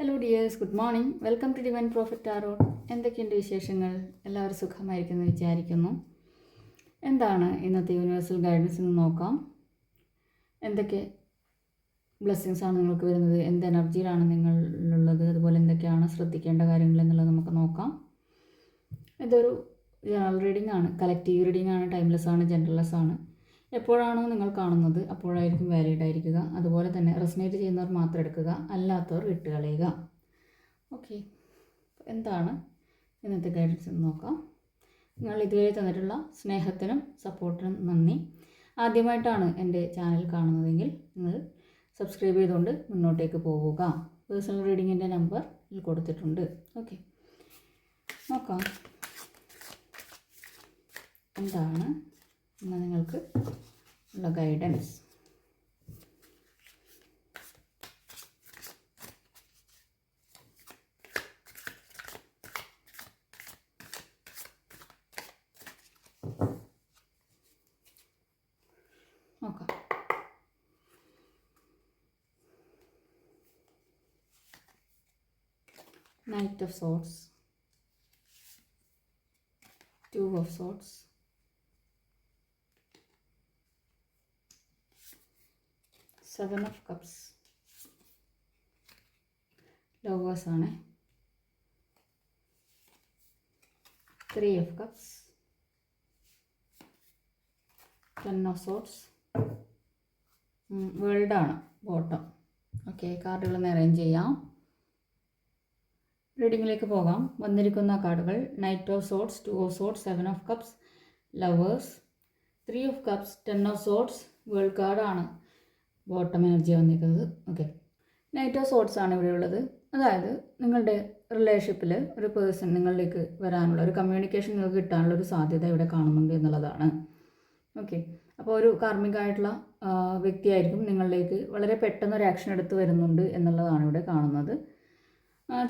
Hello dears good morning welcome to divine prophet arrow എന്തൊക്കെയുണ്ട് വിശേഷങ്ങൾ? എല്ലാവരും സുഖമായിരിക്കുന്നു വിചാരിക്കുന്നു. എന്താണ് ഇന്നത്തെ യൂണിവേഴ്സൽ ഗൈഡൻസ് എന്ന് നോക്കാം. എന്തൊക്കെ ബ്ലെസ്സിങ്സ് ആണ് നിങ്ങൾക്ക് വരുന്നത്? എന്ത് എനർജിയിലാണ് നിങ്ങളുള്ളത്? അതുപോലെ എന്തൊക്കെയാണ് ശ്രദ്ധിക്കേണ്ട കാര്യങ്ങൾ എന്നുള്ളത് നമുക്ക് നോക്കാം. ഇതൊരു ജനറൽ റീഡിംഗ് ആണ്. കളക്റ്റീവ് റീഡിംഗ് ആണ്. ടൈംലെസ് ആണ്. ജനറൽലെസ് ആണ്. എപ്പോഴാണോ നിങ്ങൾ കാണുന്നത് അപ്പോഴായിരിക്കും വാലിഡ് ആയിരിക്കുക അതുപോലെ തന്നെ റെസിനേറ്റ് ചെയ്യുന്നവർ മാത്രം എടുക്കുക അല്ലാത്തവർ വിട്ടുകളയുക ഓക്കെ എന്താണ് ഇന്നത്തെ ഗൈഡൻസ് എന്ന് നോക്കാം. നിങ്ങൾ ഇതുവരെ തന്നിട്ടുള്ള സ്നേഹത്തിനും സപ്പോർട്ടിനും നന്ദി. ആദ്യമായിട്ടാണ് എന്റെ ചാനൽ കാണുന്നതെങ്കിൽ നിങ്ങൾ സബ്സ്ക്രൈബ് ചെയ്തുകൊണ്ട് മുന്നോട്ടേക്ക് പോവുക. പേഴ്സണൽ റീഡിങ്ങിന്റെ നമ്പർ കൊടുത്തിട്ടുണ്ട്. ഓക്കെ നോക്കാം. എന്താണ് എന്നാൽ നിങ്ങൾക്ക് ഉള്ള ഗൈഡൻസ് നോക്കാം Knight of Swords, Two of Swords, Seven of cups. ആണ് three of cups. Ten of swords വേൾഡാണ് bottom. Okay കാർഡുകളൊന്ന് അറേഞ്ച് ചെയ്യാം. റീഡിങ്ങിലേക്ക് പോകാം. വന്നിരിക്കുന്ന കാർഡുകൾ knight of swords two of swords seven of cups lovers. Three of cups ten of swords world കാർഡാണ്. Bottom energy വന്നിരിക്കുന്നത്. Okay knight of swords ആണ് ഇവിടെ ഉള്ളത്. അതായത് നിങ്ങളുടെ റിലേഷൻഷിപ്പിൽ ഒരു പേഴ്സൺ നിങ്ങളിലേക്ക് വരാനുള്ള ഒരു കമ്മ്യൂണിക്കേഷൻ നിങ്ങൾക്ക് കിട്ടാനുള്ള ഒരു സാധ്യത ഇവിടെ കാണുന്നുണ്ട് എന്നുള്ളതാണ്. ഓക്കെ അപ്പോൾ ഒരു കാർമ്മികമായിട്ടുള്ള വ്യക്തിയായിരിക്കും നിങ്ങളിലേക്ക് വളരെ പെട്ടെന്ന് ഒരു ആക്ഷൻ എടുത്ത് വരുന്നുണ്ട് എന്നുള്ളതാണ് ഇവിടെ കാണുന്നത്.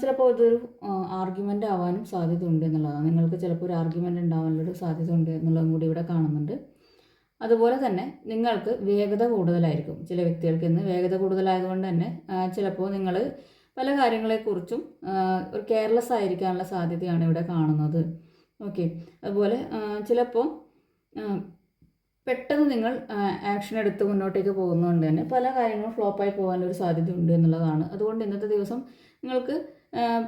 ചിലപ്പോൾ ഇതൊരു ആർഗ്യുമെന്റ് ആവാനും സാധ്യതയുണ്ട് എന്നുള്ളതാണ്. നിങ്ങൾക്ക് ചിലപ്പോൾ ഒരു ആർഗ്യുമെന്റ് ഉണ്ടാവാനുള്ളൊരു സാധ്യത ഉണ്ട് എന്നുള്ളതും കൂടി ഇവിടെ കാണുന്നുണ്ട്. അതുപോലെ തന്നെ നിങ്ങൾക്ക് വേഗത കൂടുതലായിരിക്കും. ചില വ്യക്തികൾക്ക് ഇന്ന് വേഗത കൂടുതലായതുകൊണ്ട് തന്നെ ചിലപ്പോൾ നിങ്ങൾ പല കാര്യങ്ങളെക്കുറിച്ചും ഒരു കെയർലെസ് ആയിരിക്കാനുള്ള സാധ്യതയാണ് ഇവിടെ കാണുന്നത്. ഓക്കെ അതുപോലെ ചിലപ്പോൾ പെട്ടെന്ന് നിങ്ങൾ ആക്ഷൻ എടുത്ത് മുന്നോട്ടേക്ക് പോകുന്നതുകൊണ്ട് തന്നെ പല കാര്യങ്ങളും ഫ്ലോപ്പായി പോകാനൊരു സാധ്യതയുണ്ട് എന്നുള്ളതാണ്. അതുകൊണ്ട് ഇന്നത്തെ ദിവസം നിങ്ങൾക്ക്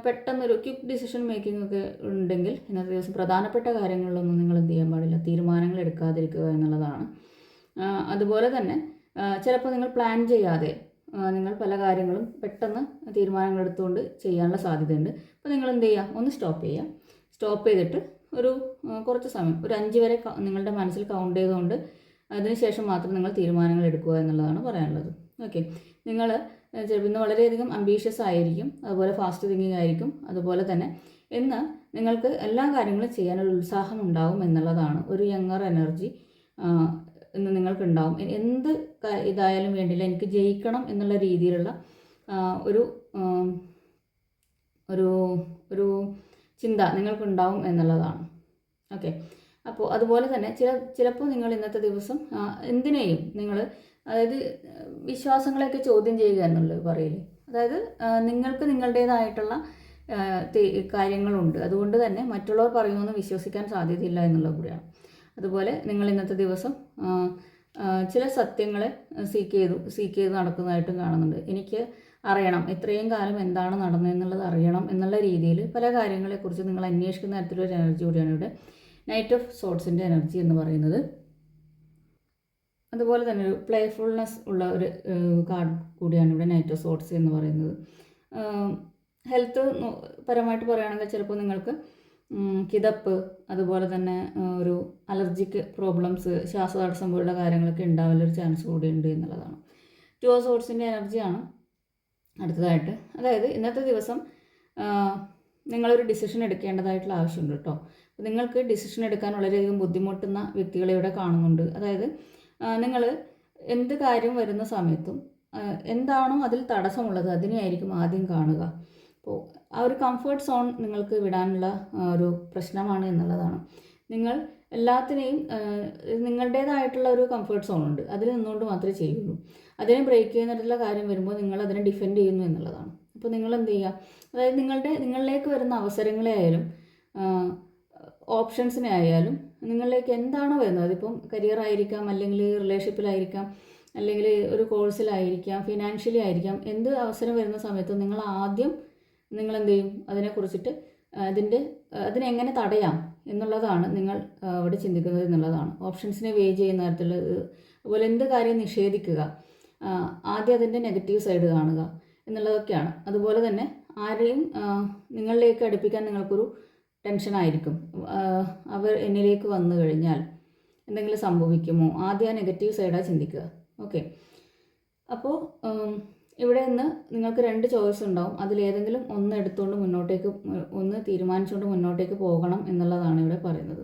പെട്ടെന്നൊരു ക്വിക്ക് ഡിസിഷൻ മേക്കിംഗ് ഒക്കെ ഉണ്ടെങ്കിൽ ഇന്നത്തെ ദിവസം പ്രധാനപ്പെട്ട കാര്യങ്ങളിലൊന്നും നിങ്ങൾ എന്ത് ചെയ്യാൻ പാടില്ല. തീരുമാനങ്ങൾ എടുക്കാതിരിക്കുക എന്നുള്ളതാണ്. അതുപോലെ തന്നെ ചിലപ്പോൾ നിങ്ങൾ പ്ലാൻ ചെയ്യാതെ നിങ്ങൾ പല കാര്യങ്ങളും പെട്ടെന്ന് തീരുമാനങ്ങൾ എടുത്തുകൊണ്ട് ചെയ്യാനുള്ള സാധ്യതയുണ്ട്. അപ്പോൾ നിങ്ങൾ എന്ത് ചെയ്യുക? ഒന്ന് സ്റ്റോപ്പ് ചെയ്യുക. സ്റ്റോപ്പ് ചെയ്തിട്ട് ഒരു കുറച്ച് സമയം ഒരു അഞ്ച് വരെ നിങ്ങളുടെ മനസ്സിൽ കൗണ്ട് ചെയ്തുകൊണ്ട് അതിനുശേഷം മാത്രം നിങ്ങൾ തീരുമാനങ്ങൾ എടുക്കുക എന്നുള്ളതാണ് പറയാനുള്ളത്. ഓക്കെ നിങ്ങൾ ചിലപ്പോൾ വളരെയധികം അംബീഷ്യസ് ആയിരിക്കും അതുപോലെ ഫാസ്റ്റ് തിങ്കിങ് ആയിരിക്കും അതുപോലെ തന്നെ എന്ന് നിങ്ങൾക്ക് എല്ലാ കാര്യങ്ങളും ചെയ്യാനൊരു ഉത്സാഹം ഉണ്ടാവും എന്നുള്ളതാണ്. ഒരു യങ്ങർ എനർജി ഇന്ന് നിങ്ങൾക്കുണ്ടാവും. എന്ത് ഇതായാലും വേണ്ടില്ല എനിക്ക് ജയിക്കണം എന്നുള്ള രീതിയിലുള്ള ഒരു ഒരു ഒരു ചിന്ത നിങ്ങൾക്കുണ്ടാവും എന്നുള്ളതാണ്. ഓക്കെ. അപ്പോൾ അതുപോലെ തന്നെ ചില ചിലപ്പോൾ നിങ്ങൾ ഇന്നത്തെ ദിവസം എന്തിനേയും നിങ്ങൾ അതായത് വിശ്വാസങ്ങളെയൊക്കെ ചോദ്യം ചെയ്യുക എന്നുള്ളത് പറയില്ലേ അതായത് നിങ്ങൾക്ക് നിങ്ങളുടേതായിട്ടുള്ള കാര്യങ്ങളുണ്ട്. അതുകൊണ്ട് തന്നെ മറ്റുള്ളവർ പറയുമെന്ന് വിശ്വസിക്കാൻ സാധ്യതയില്ല എന്നുള്ളത് കൂടിയാണ്. അതുപോലെ നിങ്ങൾ ഇന്നത്തെ ദിവസം ചില സത്യങ്ങളെ സീക്ക് ചെയ്തു സീക്ക് ചെയ്ത് നടക്കുന്നതായിട്ടും കാണുന്നുണ്ട്. എനിക്ക് അറിയണം ഇത്രയും കാലം എന്താണ് നടന്നതെന്നുള്ളത് അറിയണം എന്നുള്ള രീതിയിൽ പല കാര്യങ്ങളെക്കുറിച്ച് നിങ്ങൾ അന്വേഷിക്കുന്ന തരത്തിലൊരു എനർജി കൂടിയാണ് ഇവിടെ നൈറ്റ് ഓഫ് സോട്ട്സിന്റെ എനർജി എന്ന് പറയുന്നത്. അതുപോലെ തന്നെ ഒരു പ്ലേഫുൾനെസ് ഉള്ള ഒരു കാർഡ് കൂടിയാണ് ഇവിടെ നൈറ്റ് ഓഫ് സോട്ട്സ് എന്ന് പറയുന്നത്. ഹെൽത്ത് പരമായിട്ട് പറയുകയാണെങ്കിൽ ചിലപ്പോൾ നിങ്ങൾക്ക് കിതപ്പ് അതുപോലെ തന്നെ ഒരു അലർജിക്ക് പ്രോബ്ലംസ് ശ്വാസതടസ്സം പോലുള്ള കാര്യങ്ങളൊക്കെ ഉണ്ടാവാനൊരു ചാൻസ് കൂടി ഉണ്ട് എന്നുള്ളതാണ്. ടു ഓഫ് സോട്ട്സിന്റെ എനർജിയാണ് അടുത്തതായിട്ട്. അതായത് ഇന്നത്തെ ദിവസം നിങ്ങളൊരു ഡിസിഷൻ എടുക്കേണ്ടതായിട്ടുള്ള ആവശ്യമുണ്ട് കേട്ടോ. നിങ്ങൾക്ക് ഡിസിഷൻ എടുക്കാൻ വളരെയധികം ബുദ്ധിമുട്ടുന്ന വ്യക്തികളെ ഇവിടെ കാണുന്നുണ്ട്. അതായത് നിങ്ങൾ എന്ത് കാര്യം വരുന്ന സമയത്തും എന്താണോ അതിൽ തടസ്സമുള്ളത് അതിനെയായിരിക്കും ആദ്യം കാണുക. അപ്പോൾ ആ ഒരു കംഫർട്ട് സോൺ നിങ്ങൾക്ക് വിടാനുള്ള ഒരു പ്രശ്നമാണ് എന്നുള്ളതാണ്. നിങ്ങൾ എല്ലാത്തിനെയും നിങ്ങളുടേതായിട്ടുള്ള ഒരു കംഫർട്ട് സോൺ ഉണ്ട്. അതിൽ നിന്നുകൊണ്ട് മാത്രമേ ചെയ്യുള്ളൂ. അതിനെ ബ്രേക്ക് ചെയ്യുന്നിട്ടുള്ള കാര്യം വരുമ്പോൾ നിങ്ങൾ അതിനെ ഡിഫെൻഡ് ചെയ്യുന്നു എന്നുള്ളതാണ്. അപ്പോൾ നിങ്ങൾ എന്ത് ചെയ്യുക? അതായത് നിങ്ങളുടെ നിങ്ങളിലേക്ക് വരുന്ന അവസരങ്ങളെ ആയാലും ഓപ്ഷൻസിനെ ആയാലും നിങ്ങളിലേക്ക് എന്താണോ വരുന്നത്? അതിപ്പം കരിയർ ആയിരിക്കാം അല്ലെങ്കിൽ റിലേഷൻഷിപ്പിലായിരിക്കാം അല്ലെങ്കിൽ ഒരു കോഴ്സിലായിരിക്കാം ഫിനാൻഷ്യലി ആയിരിക്കാം എന്ത് അവസരം വരുന്ന സമയത്ത് നിങ്ങൾ ആദ്യം നിങ്ങൾ എന്ത് ചെയ്യും? അതിനെക്കുറിച്ചിട്ട് അതിന്റെ അതിനെങ്ങനെ തടയാം എന്നുള്ളതാണ് നിങ്ങൾ അവിടെ ചിന്തിക്കുന്നത് എന്നുള്ളതാണ്. ഓപ്ഷൻസിനെ വേ ചെയ്യുന്ന തരത്തിലുള്ള അതുപോലെ എന്ത് കാര്യം നിഷേധിക്കുക ആദ്യം അതിന്റെ നെഗറ്റീവ് സൈഡ് കാണുക എന്നുള്ളതൊക്കെയാണ്. അതുപോലെ തന്നെ ആരെയും നിങ്ങളിലേക്ക് അടുപ്പിക്കാൻ നിങ്ങൾക്കൊരു ടെൻഷനായിരിക്കും. അവർ എന്നിലേക്ക് വന്നു കഴിഞ്ഞാൽ എന്തെങ്കിലും സംഭവിക്കുമോ? ആദ്യം ആ നെഗറ്റീവ് സൈഡാണ് ചിന്തിക്കുക. ഓക്കെ. അപ്പോൾ ഇവിടെ നിന്ന് നിങ്ങൾക്ക് രണ്ട് ചോയ്സ് ഉണ്ടാവും. അതിലേതെങ്കിലും ഒന്ന് എടുത്തുകൊണ്ട് മുന്നോട്ടേക്ക് ഒന്ന് തീരുമാനിച്ചുകൊണ്ട് മുന്നോട്ടേക്ക് പോകണം എന്നുള്ളതാണ് ഇവിടെ പറയുന്നത്.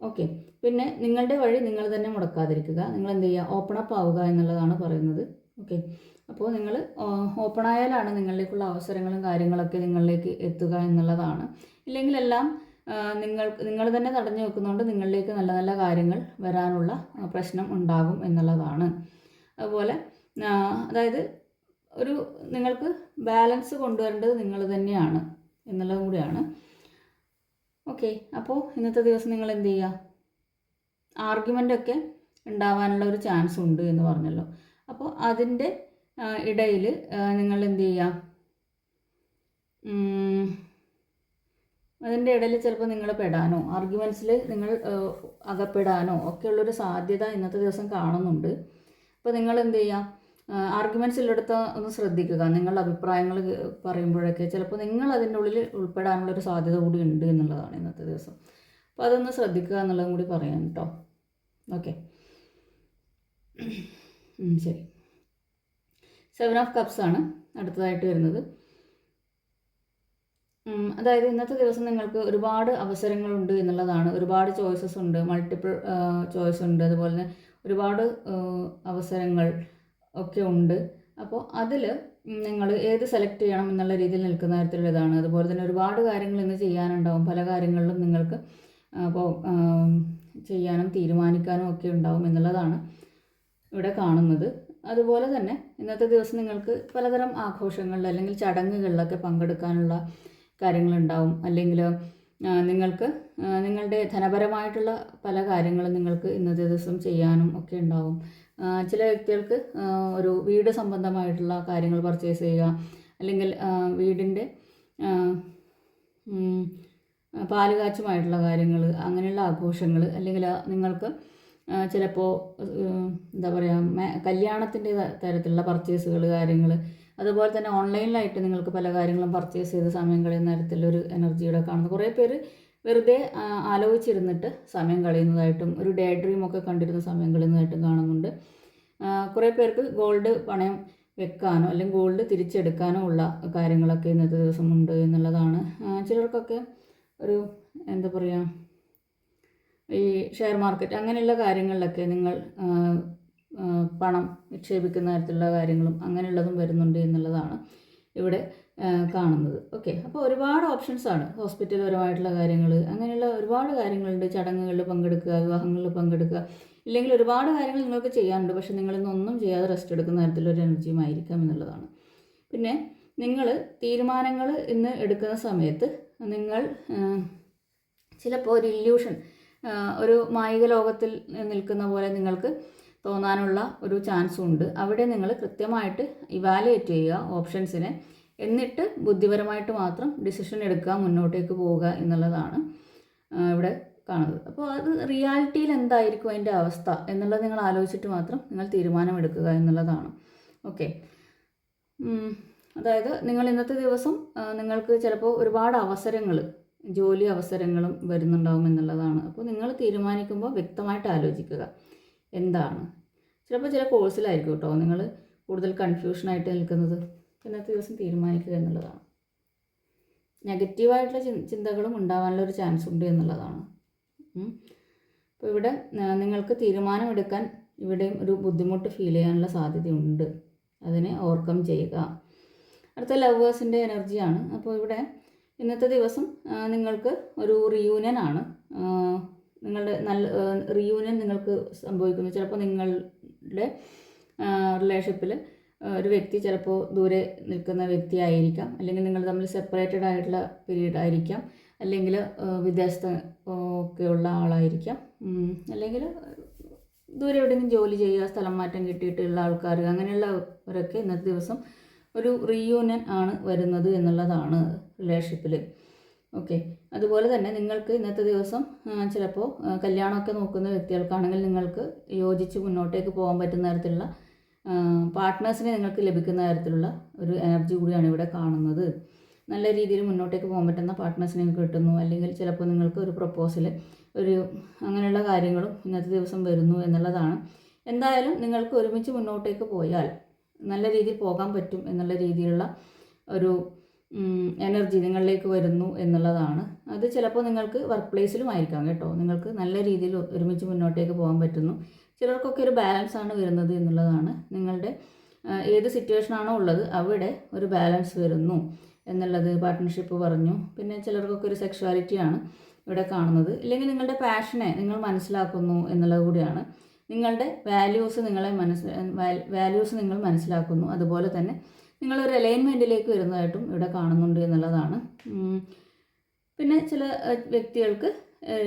ഓക്കെ. പിന്നെ നിങ്ങളുടെ വഴി നിങ്ങൾ തന്നെ മുടക്കാതിരിക്കുക. നിങ്ങൾ എന്ത് ചെയ്യുക? ഓപ്പൺ അപ്പ് ആവുക എന്നുള്ളതാണ് പറയുന്നത്. ഓക്കെ. അപ്പോൾ നിങ്ങൾ ഓപ്പൺ ആയാലാണ് നിങ്ങളിലേക്കുള്ള അവസരങ്ങളും കാര്യങ്ങളൊക്കെ നിങ്ങളിലേക്ക് എത്തുക എന്നുള്ളതാണ്. ഇല്ലെങ്കിലെല്ലാം എല്ലാം നിങ്ങൾ നിങ്ങൾ തന്നെ തടഞ്ഞു വെക്കുന്നതുകൊണ്ട് നിങ്ങളിലേക്ക് നല്ല നല്ല കാര്യങ്ങൾ വരാനുള്ള പ്രശ്നം ഉണ്ടാകും എന്നുള്ളതാണ്. അതുപോലെ അതായത് ഒരു നിങ്ങൾക്ക് ബാലൻസ് കൊണ്ടുവരേണ്ടത് നിങ്ങൾ തന്നെയാണ് എന്നുള്ളതും കൂടിയാണ്. ഓക്കെ അപ്പോൾ ഇന്നത്തെ ദിവസം നിങ്ങൾ എന്ത് ചെയ്യുക? ആർഗ്യുമെന്റൊക്കെ ഉണ്ടാവാനുള്ള ഒരു ചാൻസ് ഉണ്ട് എന്ന് പറഞ്ഞല്ലോ. അപ്പോൾ അതിന്റെ ഇടയിൽ നിങ്ങൾ എന്ത് ചെയ്യുക അതിന്റെ ഇടയിൽ ചിലപ്പോൾ നിങ്ങൾ പെടാനോ ആർഗ്യുമെന്റ്സിൽ നിങ്ങൾ അകപ്പെടാനോ ഒക്കെയുള്ളൊരു സാധ്യത ഇന്നത്തെ ദിവസം കാണുന്നുണ്ട്. അപ്പോൾ നിങ്ങൾ എന്ത് ചെയ്യുക ആർഗ്യുമെന്റ്സ് ഉള്ളിടത്ത് ഒന്ന് ശ്രദ്ധിക്കുക. നിങ്ങളുടെ അഭിപ്രായങ്ങൾ പറയുമ്പോഴൊക്കെ ചിലപ്പോൾ നിങ്ങൾ അതിന്റെ ഉള്ളിൽ ഉൾപ്പെടാനുള്ളൊരു സാധ്യത കൂടി ഉണ്ട് എന്നുള്ളതാണ് ഇന്നത്തെ ദിവസം. അപ്പോൾ അതൊന്ന് ശ്രദ്ധിക്കുക എന്നുള്ളതും കൂടി പറയാം കേട്ടോ. ഓക്കെ. ശരി. സെവൻ ഓഫ് കപ്സ് ആണ് അടുത്തതായിട്ട് വരുന്നത്. അതായത് ഇന്നത്തെ ദിവസം നിങ്ങൾക്ക് ഒരുപാട് അവസരങ്ങളുണ്ട് എന്നുള്ളതാണ്. ഒരുപാട് ചോയ്സസ് ഉണ്ട് മൾട്ടിപ്പിൾ ചോയ്സ് ഉണ്ട്. അതുപോലെ തന്നെ ഒരുപാട് അവസരങ്ങൾ ഒക്കെ ഉണ്ട്. അപ്പോൾ അതിൽ നിങ്ങൾ ഏത് സെലക്ട് ചെയ്യണം എന്നുള്ള രീതിയിൽ നിൽക്കുന്ന തരത്തിലുള്ളതാണ്. അതുപോലെ തന്നെ ഒരുപാട് കാര്യങ്ങൾ ഇന്ന് ചെയ്യാനുണ്ടാവും. പല കാര്യങ്ങളിലും നിങ്ങൾക്ക് അപ്പോൾ ചെയ്യാനും തീരുമാനിക്കാനും ഒക്കെ ഉണ്ടാവും എന്നുള്ളതാണ് ഇവിടെ കാണുന്നത്. അതുപോലെ തന്നെ ഇന്നത്തെ ദിവസം നിങ്ങൾക്ക് പലതരം ആഘോഷങ്ങളിൽ അല്ലെങ്കിൽ ചടങ്ങുകളിലൊക്കെ പങ്കെടുക്കാനുള്ള കാര്യങ്ങളുണ്ടാവും. അല്ലെങ്കിൽ നിങ്ങൾക്ക് നിങ്ങളുടെ ധനപരമായിട്ടുള്ള പല കാര്യങ്ങളും നിങ്ങൾക്ക് ഇന്നത്തെ ദിവസം ചെയ്യാനും ഒക്കെ ഉണ്ടാവും. ചില വ്യക്തികൾക്ക് ഒരു വീട് സംബന്ധമായിട്ടുള്ള കാര്യങ്ങൾ പർച്ചേസ് ചെയ്യുക. അല്ലെങ്കിൽ വീടിന്റെ പാലുകാച്ചുമായിട്ടുള്ള പാൽ കാച്ചുമായിട്ടുള്ള കാര്യങ്ങൾ അങ്ങനെയുള്ള ആഘോഷങ്ങൾ അല്ലെങ്കിൽ നിങ്ങൾക്ക് ചിലപ്പോൾ എന്താ പറയുക കല്യാണത്തിന്റെ തരത്തിലുള്ള പർച്ചേസുകൾ കാര്യങ്ങൾ അതുപോലെ തന്നെ ഓൺലൈനിലായിട്ട് നിങ്ങൾക്ക് പല കാര്യങ്ങളും പർച്ചേസ് ചെയ്ത് സമയം കളയുന്ന തരത്തിലൊരു എനർജിയുടെ കാണുന്നു. കുറേ പേര് വെറുതെ ആലോചിച്ചിരുന്നിട്ട് സമയം കളയുന്നതായിട്ടും ഒരു ഡേ ഡ്രീം ഒക്കെ കണ്ടിരുന്ന സമയം കളയുന്നതായിട്ടും കാണുന്നുണ്ട്. കുറേ പേർക്ക് ഗോൾഡ് പണയം വെക്കാനോ അല്ലെങ്കിൽ ഗോൾഡ് തിരിച്ചെടുക്കാനോ ഉള്ള കാര്യങ്ങളൊക്കെ ഇന്നത്തെ ദിവസമുണ്ട് എന്നുള്ളതാണ്. ചിലർക്കൊക്കെ ഒരു എന്താ പറയുക ഈ ഷെയർ മാർക്കറ്റ് അങ്ങനെയുള്ള കാര്യങ്ങളിലൊക്കെ നിങ്ങൾ പണം നിക്ഷേപിക്കുന്ന തരത്തിലുള്ള കാര്യങ്ങളും അങ്ങനെയുള്ളതും വരുന്നുണ്ട് എന്നുള്ളതാണ് ഇവിടെ കാണുന്നത്. ഓക്കെ അപ്പോൾ ഒരുപാട് ഓപ്ഷൻസ് ആണ്. ഹോസ്പിറ്റൽ ഹോസ്പിറ്റൽപരമായിട്ടുള്ള കാര്യങ്ങൾ അങ്ങനെയുള്ള ഒരുപാട് കാര്യങ്ങളുണ്ട്. ചടങ്ങുകളിൽ പങ്കെടുക്കുക വിവാഹങ്ങളിൽ പങ്കെടുക്കുക. ഇല്ലെങ്കിൽ ഒരുപാട് കാര്യങ്ങൾ നിങ്ങൾക്ക് ചെയ്യാനുണ്ട് പക്ഷെ നിങ്ങളിന്നൊന്നും ചെയ്യാതെ റെസ്റ്റ് എടുക്കുന്ന തരത്തിലൊരു എനർജിയും ആയിരിക്കാം എന്നുള്ളതാണ്. പിന്നെ നിങ്ങൾ തീരുമാനങ്ങൾ ഇന്ന് എടുക്കുന്ന സമയത്ത് നിങ്ങൾ ചിലപ്പോൾ ഒരു ഇല്യൂഷൻ ഒരു മായിക ലോകത്തിൽ നിൽക്കുന്ന പോലെ നിങ്ങൾക്ക് തോന്നാനുള്ള ഒരു ചാൻസും ഉണ്ട്. അവിടെ നിങ്ങൾ കൃത്യമായിട്ട് ഇവാലുവേറ്റ് ചെയ്യുക ഓപ്ഷൻസിനെ എന്നിട്ട് ബുദ്ധിപരമായിട്ട് മാത്രം ഡിസിഷൻ എടുക്കുക മുന്നോട്ടേക്ക് പോവുക എന്നുള്ളതാണ് ഇവിടെ കാണുന്നത്. അപ്പോൾ അത് റിയാലിറ്റിയിൽ എന്തായിരിക്കും അതിന്റെ അവസ്ഥ എന്നുള്ളത് നിങ്ങൾ ആലോചിച്ചിട്ട് മാത്രം നിങ്ങൾ തീരുമാനമെടുക്കുക എന്നുള്ളതാണ്. ഓക്കെ അതായത് നിങ്ങൾ ഇന്നത്തെ ദിവസം നിങ്ങൾക്ക് ചിലപ്പോൾ ഒരുപാട് അവസരങ്ങൾ ജോലി അവസരങ്ങളും വരുന്നുണ്ടാവും എന്നുള്ളതാണ്. അപ്പോൾ നിങ്ങൾ തീരുമാനിക്കുമ്പോൾ വ്യക്തമായിട്ട് ആലോചിക്കുക. എന്താണ്? ചിലപ്പോൾ ചില കോഴ്സിലായിരിക്കും കേട്ടോ നിങ്ങൾ കൂടുതൽ കൺഫ്യൂഷനായിട്ട് നിൽക്കുന്നത്. ഇന്നത്തെ ദിവസം തീരുമാനിക്കുക എന്നുള്ളതാണ്. നെഗറ്റീവായിട്ടുള്ള ചിന്തകളും ഉണ്ടാവാനുള്ള ഒരു ചാൻസ് ഉണ്ട് എന്നുള്ളതാണ്. അപ്പോൾ ഇവിടെ നിങ്ങൾക്ക് തീരുമാനമെടുക്കാൻ ഇവിടെയും ഒരു ബുദ്ധിമുട്ട് ഫീൽ ചെയ്യാനുള്ള സാധ്യതയുണ്ട്. അതിനെ ഓവർകം ചെയ്യുക. അടുത്ത ലവേഴ്സിന്റെ എനർജിയാണ് അപ്പോൾ ഇവിടെ ഇന്നത്തെ ദിവസം നിങ്ങൾക്ക് ഒരു റിയൂണിയൻ ആണ്. നിങ്ങളുടെ നല്ല റിയൂണിയൻ നിങ്ങൾക്ക് സംഭവിക്കുന്നു. ചിലപ്പോൾ നിങ്ങളുടെ റിലേഷൻഷിപ്പിൽ ഒരു വ്യക്തി ചിലപ്പോൾ ദൂരെ നിൽക്കുന്ന വ്യക്തിയായിരിക്കാം അല്ലെങ്കിൽ നിങ്ങൾ തമ്മിൽ സെപ്പറേറ്റഡ് ആയിട്ടുള്ള പീരീഡ് ആയിരിക്കാം. അല്ലെങ്കിൽ വിദേശത്ത് ഒക്കെയുള്ള ആളായിരിക്കാം. അല്ലെങ്കിൽ ദൂരെ എവിടെയെങ്കിലും ജോലി ചെയ്യുക സ്ഥലം മാറ്റം കിട്ടിയിട്ടുള്ള ആൾക്കാർ അങ്ങനെയുള്ളവരൊക്കെ ഇന്നത്തെ ദിവസം ഒരു റീയൂണിയൻ ആണ് വരുന്നത് എന്നുള്ളതാണ് റിലേഷൻഷിപ്പിൽ ഓക്കെ അതുപോലെ തന്നെ നിങ്ങൾക്ക് ഇന്നത്തെ ദിവസം ചിലപ്പോൾ കല്യാണമൊക്കെ നോക്കുന്ന വ്യക്തികൾക്കാണെങ്കിൽ നിങ്ങൾക്ക് യോജിച്ച് മുന്നോട്ടേക്ക് പോകാൻ പറ്റുന്ന തരത്തിലുള്ള പാർട്ട്നേഴ്സിനെ നിങ്ങൾക്ക് ലഭിക്കുന്ന തരത്തിലുള്ള ഒരു എനർജി കൂടിയാണ് ഇവിടെ കാണുന്നത്. നല്ല രീതിയിൽ മുന്നോട്ടേക്ക് പോകാൻ പറ്റുന്ന പാർട്ട്നേഴ്സിനെ കിട്ടുന്നു. അല്ലെങ്കിൽ ചിലപ്പോൾ നിങ്ങൾക്ക് ഒരു പ്രപ്പോസൽ ഒരു അങ്ങനെയുള്ള കാര്യങ്ങളും ഇന്നത്തെ ദിവസം വരുന്നു എന്നുള്ളതാണ്. എന്തായാലും നിങ്ങൾക്ക് ഒരുമിച്ച് മുന്നോട്ടേക്ക് പോയാൽ നല്ല രീതിയിൽ പോകാൻ പറ്റും എന്നുള്ള രീതിയിലുള്ള ഒരു എനർജി നിങ്ങളിലേക്ക് വരുന്നു എന്നുള്ളതാണ്. അത് ചിലപ്പോൾ നിങ്ങൾക്ക് വർക്ക് പ്ലേസിലും ആയിരിക്കാം കേട്ടോ. നിങ്ങൾക്ക് നല്ല രീതിയിൽ ഒരുമിച്ച് മുന്നോട്ടേക്ക് പോകാൻ പറ്റുന്നു. ചിലർക്കൊക്കെ ഒരു ബാലൻസ് ആണ് വരുന്നത് എന്നുള്ളതാണ് നിങ്ങളുടെ ഏത് സിറ്റുവേഷനാണോ ഉള്ളത് അവിടെ ഒരു ബാലൻസ് വരുന്നു എന്നുള്ളത് പാർട്ട്ണർഷിപ്പ് പറഞ്ഞു. പിന്നെ ചിലർക്കൊക്കെ ഒരു സെക്ഷുവാലിറ്റിയാണ് ഇവിടെ കാണുന്നത്. ഇല്ലെങ്കിൽ നിങ്ങളുടെ പാഷനെ നിങ്ങൾ മനസ്സിലാക്കുന്നു എന്നുള്ളത് കൂടിയാണ്. നിങ്ങളുടെ വാല്യൂസ് നിങ്ങളെ മനസ്സ് വാല്യൂസ് നിങ്ങൾ മനസ്സിലാക്കുന്നു. അതുപോലെ തന്നെ നിങ്ങളൊരു അലൈൻമെന്റിലേക്ക് വരുന്നതായിട്ടും ഇവിടെ കാണുന്നുണ്ട് എന്നുള്ളതാണ്. പിന്നെ ചില വ്യക്തികൾക്ക്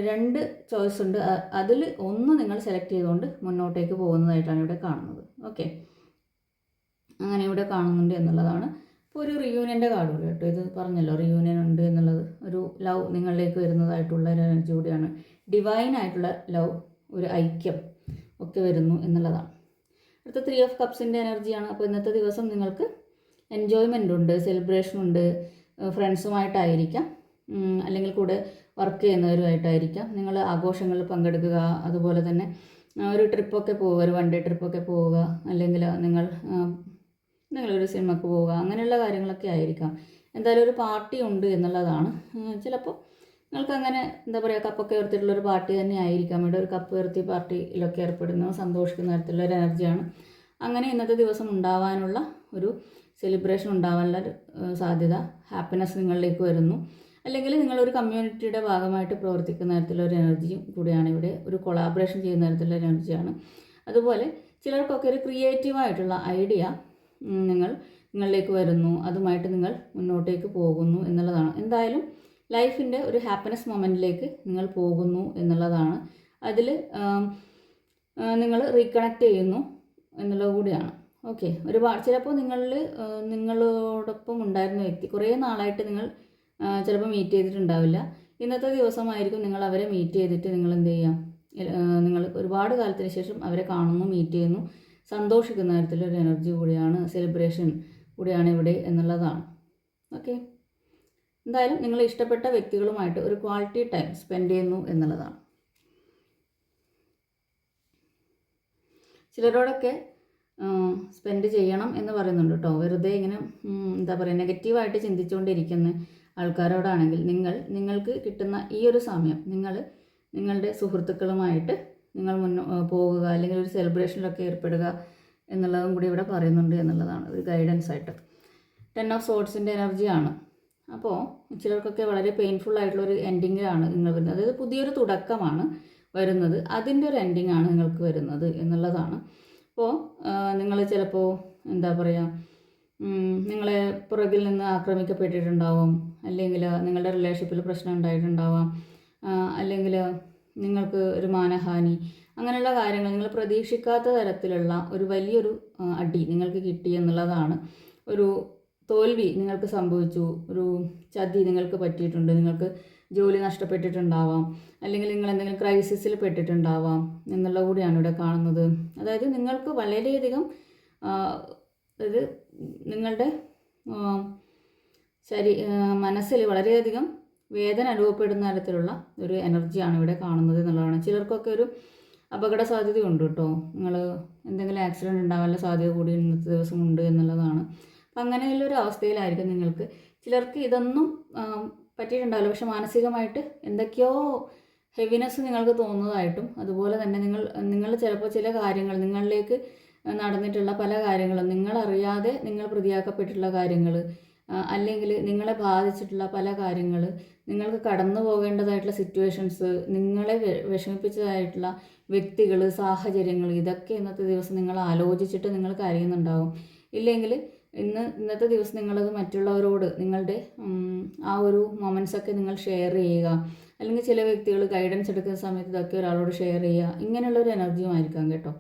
രണ്ട് ചോയ്സ് ഉണ്ട്. അതിൽ ഒന്ന് നിങ്ങൾ സെലക്ട് ചെയ്തുകൊണ്ട് മുന്നോട്ടേക്ക് പോകുന്നതായിട്ടാണ് ഇവിടെ കാണുന്നത്. ഓക്കെ അങ്ങനെ ഇവിടെ കാണുന്നുണ്ട് എന്നുള്ളതാണ്. ഇപ്പോൾ ഒരു റിയൂണിയന്റെ കാർഡ് കൂടി കേട്ടോ. ഇത് പറഞ്ഞല്ലോ റിയൂണിയൻ ഉണ്ട് എന്നുള്ളത്. ഒരു ലവ് നിങ്ങളിലേക്ക് വരുന്നതായിട്ടുള്ള ഒരു എനർജി കൂടിയാണ്. ഡിവൈൻ ആയിട്ടുള്ള ലവ് ഒരു ഐക്യം. ഒക്കെ വരുന്നു എന്നുള്ളതാണ്. അടുത്ത ത്രീ ഓഫ് കപ്സിന്റെ എനർജിയാണ് അപ്പോൾ ഇന്നത്തെ ദിവസം നിങ്ങൾക്ക് എൻജോയ്മെന്റ് ഉണ്ട് സെലിബ്രേഷൻ ഉണ്ട് ഫ്രണ്ട്സുമായിട്ടായിരിക്കാം അല്ലെങ്കിൽ കൂടെ വർക്ക് ചെയ്യുന്നവരുമായിട്ടായിരിക്കാം. നിങ്ങൾ ആഘോഷങ്ങളിൽ പങ്കെടുക്കുക അതുപോലെ തന്നെ ഒരു ട്രിപ്പൊക്കെ പോവുക ഒരു വൺ ഡേ ട്രിപ്പൊക്കെ പോവുക അല്ലെങ്കിൽ നിങ്ങൾ നിങ്ങളൊരു സിനിമക്ക് പോവുക അങ്ങനെയുള്ള കാര്യങ്ങളൊക്കെ ആയിരിക്കാം. എന്തായാലും ഒരു പാർട്ടി ഉണ്ട് എന്നുള്ളതാണ്. ചിലപ്പോൾ നിങ്ങൾക്ക് അങ്ങനെ എന്താ പറയുക കപ്പൊക്കെ ഉയർത്തിയിട്ടുള്ള ഒരു പാർട്ടി തന്നെ ആയിരിക്കാം. ഇവിടെ ഒരു കപ്പ് ഉയർത്തി പാർട്ടിയിലൊക്കെ ഏർപ്പെടുന്ന സന്തോഷിക്കുന്ന തരത്തിലുള്ള ഒരു എനർജിയാണ്. അങ്ങനെ ഇന്നത്തെ ദിവസം ഉണ്ടാവാനുള്ള ഒരു സെലിബ്രേഷൻ ഉണ്ടാവാനുള്ള ഒരു, സാധ്യത ഹാപ്പിനെസ് നിങ്ങളിലേക്ക് വരുന്നു. അല്ലെങ്കിൽ നിങ്ങളൊരു കമ്മ്യൂണിറ്റിയുടെ ഭാഗമായിട്ട് പ്രവർത്തിക്കുന്ന തരത്തിലുള്ള ഒരു എനർജിയും കൂടിയാണ് ഇവിടെ ഒരു കൊളാബറേഷൻ ചെയ്യുന്ന തരത്തിലുള്ള എനർജിയാണ്. അതുപോലെ ചിലർക്കൊക്കെ ഒരു ക്രിയേറ്റീവായിട്ടുള്ള ഐഡിയ നിങ്ങൾ നിങ്ങളിലേക്ക് വരുന്നു. അതുമായിട്ട് നിങ്ങൾ മുന്നോട്ടേക്ക് പോകുന്നു എന്നുള്ളതാണ്. എന്തായാലും ലൈഫിന്റെ ഒരു ഹാപ്പിനെസ് മൊമെന്റിലേക്ക് നിങ്ങൾ പോകുന്നു എന്നുള്ളതാണ്. അതിൽ നിങ്ങൾ റീകണക്ട് ചെയ്യുന്നു എന്നുള്ളത് കൂടിയാണ്. ഓക്കെ. ഒരുപാട് ചിലപ്പോൾ നിങ്ങളിൽ നിങ്ങളോടൊപ്പം ഉണ്ടായിരുന്ന വ്യക്തി കുറേ നാളായിട്ട് നിങ്ങൾ ചിലപ്പോൾ മീറ്റ് ചെയ്തിട്ടുണ്ടാവില്ല. ഇന്നത്തെ ദിവസമായിരിക്കും നിങ്ങൾ അവരെ മീറ്റ് ചെയ്തിട്ട് നിങ്ങൾ എന്ത് ചെയ്യാം? നിങ്ങൾ ഒരുപാട് കാലത്തിന് ശേഷം അവരെ കാണുന്നു മീറ്റ് ചെയ്യുന്നു. സന്തോഷിക്കുന്ന തരത്തിലൊരു എനർജി കൂടിയാണ് സെലിബ്രേഷൻ കൂടിയാണ് ഇവിടെ എന്നുള്ളതാണ്. ഓക്കെ. എന്തായാലും നിങ്ങൾ ഇഷ്ടപ്പെട്ട വ്യക്തികളുമായിട്ട് ഒരു ക്വാളിറ്റി ടൈം സ്പെൻഡ് ചെയ്യുന്നു എന്നുള്ളതാണ്. ചിലരോടൊക്കെ സ്പെൻഡ് ചെയ്യണം എന്ന് പറയുന്നുണ്ട് കേട്ടോ. വെറുതെ ഇങ്ങനെ എന്താ പറയുക നെഗറ്റീവായിട്ട് ചിന്തിച്ചുകൊണ്ടിരിക്കുന്ന ആൾക്കാരോടാണെങ്കിൽ നിങ്ങൾ നിങ്ങൾക്ക് കിട്ടുന്ന ഈ ഒരു സമയം നിങ്ങൾ നിങ്ങളുടെ സുഹൃത്തുക്കളുമായിട്ട് നിങ്ങൾ മുന്നോ പോവുക അല്ലെങ്കിൽ ഒരു സെലിബ്രേഷനിലൊക്കെ ഏർപ്പെടുക എന്നുള്ളതും കൂടി ഇവിടെ പറയുന്നുണ്ട് എന്നുള്ളതാണ് ഒരു ഗൈഡൻസ് ആയിട്ട്. ടെൻ ഓഫ് സോട്സിന്റെ എനർജിയാണ് അപ്പോൾ ചിലർക്കൊക്കെ വളരെ പെയിൻഫുൾ ആയിട്ടുള്ളൊരു എൻഡിങ്ങിലാണ് നിങ്ങൾ വരുന്നത്. അതായത് പുതിയൊരു തുടക്കമാണ് വരുന്നത്. അതിന്റെ ഒരു എൻഡിങ് ആണ് നിങ്ങൾക്ക് വരുന്നത് എന്നുള്ളതാണ്. അപ്പോൾ നിങ്ങൾ ചിലപ്പോൾ എന്താ പറയുക നിങ്ങളെ പുറകിൽ നിന്ന് ആക്രമിക്കപ്പെട്ടിട്ടുണ്ടാവും. അല്ലെങ്കിൽ നിങ്ങളുടെ റിലേഷൻഷിപ്പിൽ പ്രശ്നം ഉണ്ടായിട്ടുണ്ടാവാം. അല്ലെങ്കിൽ നിങ്ങൾക്ക് ഒരു മാനഹാനി. അങ്ങനെയുള്ള കാര്യങ്ങൾ നിങ്ങൾ പ്രതീക്ഷിക്കാത്ത തരത്തിലുള്ള ഒരു വലിയൊരു അടി നിങ്ങൾക്ക് കിട്ടി എന്നുള്ളതാണ് ഒരു തോൽവി നിങ്ങൾക്ക് സംഭവിച്ചു ഒരു ചതി നിങ്ങൾക്ക് പറ്റിയിട്ടുണ്ട് നിങ്ങൾക്ക് ജോലി നഷ്ടപ്പെട്ടിട്ടുണ്ടാവാം അല്ലെങ്കിൽ നിങ്ങൾ എന്തെങ്കിലും ക്രൈസിസിൽ പെട്ടിട്ടുണ്ടാവാം എന്നുള്ള കൂടിയാണ് ഇവിടെ കാണുന്നത്. അതായത് നിങ്ങൾക്ക് വളരെയധികം ഇത് നിങ്ങളുടെ ശരി മനസ്സിൽ വളരെയധികം വേദന അനുഭവപ്പെടുന്ന തരത്തിലുള്ള ഒരു എനർജിയാണ് ഇവിടെ കാണുന്നത് എന്നുള്ളതാണ്. ചിലർക്കൊക്കെ ഒരു അപകട സാധ്യതയുണ്ട് കേട്ടോ. നിങ്ങൾ എന്തെങ്കിലും ആക്സിഡന്റ് ഉണ്ടാവാനുള്ള സാധ്യത കൂടി ഇന്നത്തെ ദിവസം ഉണ്ട് എന്നുള്ളതാണ്. അങ്ങനെയുള്ളൊരു അവസ്ഥയിലായിരിക്കും നിങ്ങൾക്ക്. ചിലർക്ക് ഇതൊന്നും പറ്റിയിട്ടുണ്ടാവില്ല. പക്ഷെ മാനസികമായിട്ട് എന്തൊക്കെയോ ഹെവിനെസ് നിങ്ങൾക്ക് തോന്നുന്നതായിട്ടും അതുപോലെ തന്നെ നിങ്ങൾ നിങ്ങൾ ചിലപ്പോൾ ചില കാര്യങ്ങൾ നിങ്ങളിലേക്ക് നടന്നിട്ടുള്ള പല കാര്യങ്ങളും നിങ്ങളറിയാതെ നിങ്ങൾ പ്രതിയാക്കപ്പെട്ടിട്ടുള്ള കാര്യങ്ങൾ അല്ലെങ്കിൽ നിങ്ങളെ ബാധിച്ചിട്ടുള്ള പല കാര്യങ്ങൾ നിങ്ങൾക്ക് കടന്നു പോകേണ്ടതായിട്ടുള്ള സിറ്റുവേഷൻസ് നിങ്ങളെ വിഷമിപ്പിച്ചതായിട്ടുള്ള വ്യക്തികൾ സാഹചര്യങ്ങൾ ഇതൊക്കെ ഇന്നത്തെ ദിവസം നിങ്ങൾ ആലോചിച്ചിട്ട് നിങ്ങൾ അറിയുന്നുണ്ടാവും ഇല്ലെങ്കിൽ ഇന്ന് ഇന്നത്തെ ദിവസം നിങ്ങളത് മറ്റുള്ളവരോട് നിങ്ങളുടെ ആ ഒരു മൊമെൻസൊക്കെ നിങ്ങൾ ഷെയർ ചെയ്യുക. അല്ലെങ്കിൽ ചില വ്യക്തികൾ ഗൈഡൻസ് എടുക്കുന്ന സമയത്ത് ഇതൊക്കെ ഒരാളോട് ഷെയർ ചെയ്യുക. ഇങ്ങനെയുള്ള ഒരു എനർജിയും ആയിരിക്കാം കേട്ടോ.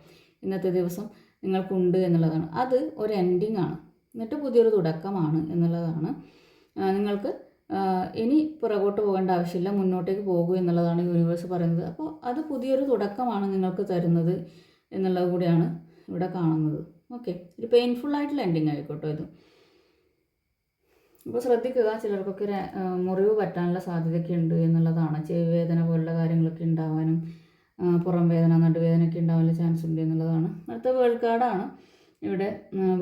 ഇന്നത്തെ ദിവസം നിങ്ങൾക്കുണ്ട് എന്നുള്ളതാണ്. അത് ഒരു എൻഡിങ് ആണ്. എന്നിട്ട് പുതിയൊരു തുടക്കമാണ് എന്നുള്ളതാണ്. നിങ്ങൾക്ക് ഇനി പുറകോട്ട് പോകേണ്ട ആവശ്യമില്ല. മുന്നോട്ടേക്ക് പോകൂ എന്നുള്ളതാണ് യൂണിവേഴ്സ് പറയുന്നത്. അപ്പോൾ അത് പുതിയൊരു തുടക്കമാണ് നിങ്ങൾക്ക് തരുന്നത് എന്നുള്ളത് കൂടിയാണ് ഇവിടെ കാണുന്നത്. ഓക്കെ ഒരു പെയിൻഫുൾ ആയിട്ടുള്ള എൻഡിങ് ആയിക്കോട്ടോ ഇത്. അപ്പോൾ ശ്രദ്ധിക്കുക ചിലർക്കൊക്കെ മുറിവ് പറ്റാനുള്ള സാധ്യതയൊക്കെ ഉണ്ട് എന്നുള്ളതാണ്. ചെവി വേദന പോലുള്ള കാര്യങ്ങളൊക്കെ ഉണ്ടാവാനും പുറം വേദന നടുവേദനയൊക്കെ ഉണ്ടാവാനുള്ള ചാൻസ് ഉണ്ട് എന്നുള്ളതാണ്. അടുത്ത വേൾഡ് കാർഡാണ് ഇവിടെ